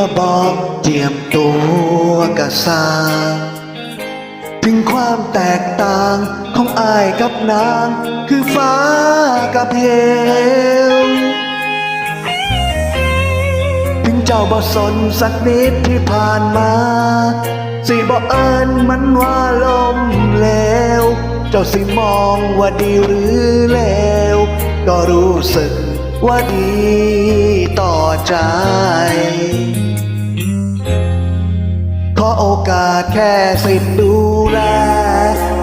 ไผว่าบอกเจียมตัวกะสร้างถึงความแตกต่างของอายกับนาง คือฟ้ากับเหวถึงเจ้าบ่สนสักนิดที่ผ่านมา สิบ่เอิญมันว่าลมเลวเจ้าสิมองว่าดีหรือเลวก็รู้สึกว่าดีต่อใจ กาสแค่สิทธิ์ดูแล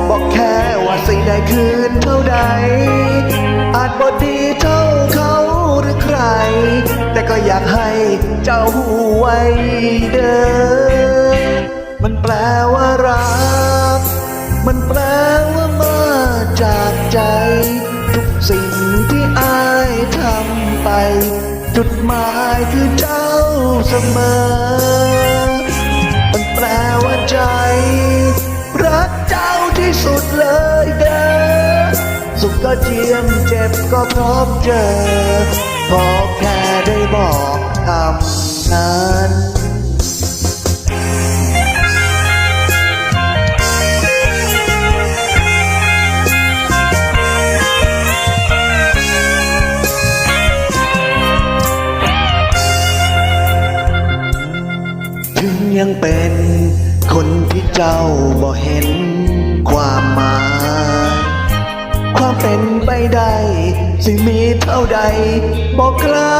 บอกแค่ว่าสิ่งใดคืนเท่าใด อาจบ่ดีเท่าเขาหรือใคร แต่ก็อยากให้เจ้าหูไว้เด้อมันแปลว่ารัก มันแปลว่ามาจากใจ ทุกสิ่งที่อายทำไป จุดหมายคือเจ้าเสมอ ใจ รักเจ้าที่สุดเลยเด้อสุขก็เจียมเจ็บก็พร้อมเจอพอแค่ได้บอกคำนั้นถึงยังเป็น คนที่เจ้าบ่เห็นความหมาย ความเป็นไปได้ สิมีเท่าใดบอกกล้า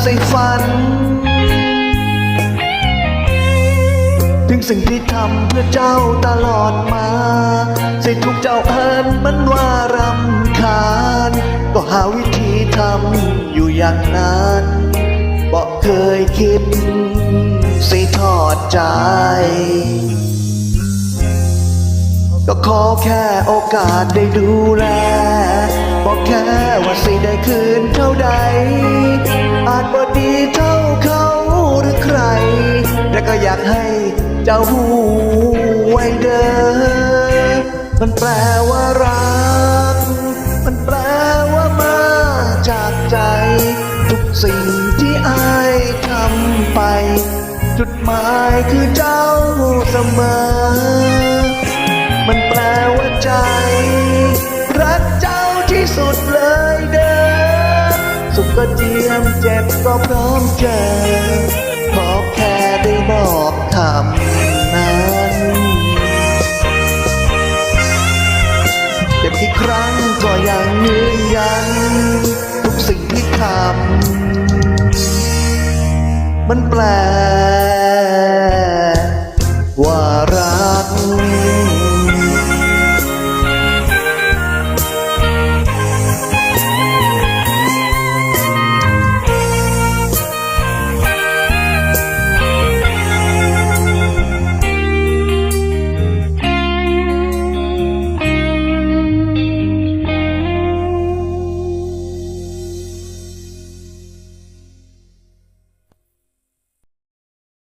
ใสิฝัน ถึงสิ่งที่ทำเพื่อเจ้าตลอดมา สิทุกเจ้าเอินมันว่ารำคาญ ก็หาวิธีทำอยู่อย่างนั้นบอกเคยคิด ใจ ก็ขอแค่โอกาสได้ดูแล บอกแค่ว่าสิได้คืนเท่าใด อาจบ่ดีเท่าเขาหรือใคร แต่ก็อยากให้เจ้าหูไว้เด้อมันแปลว่ารัก จุดหมายคือเจ้าเสมอ มันแปลว่าใจ รักเจ้าที่สุดเลยเด้อ สุขก็เจียมเจ็บก็พร้อมเจอ ขอแค่ได้บอกคำนั้นเจ็บอีกครั้งก็ยังยืนยัน ทุกสิ่งที่ทำมันแปล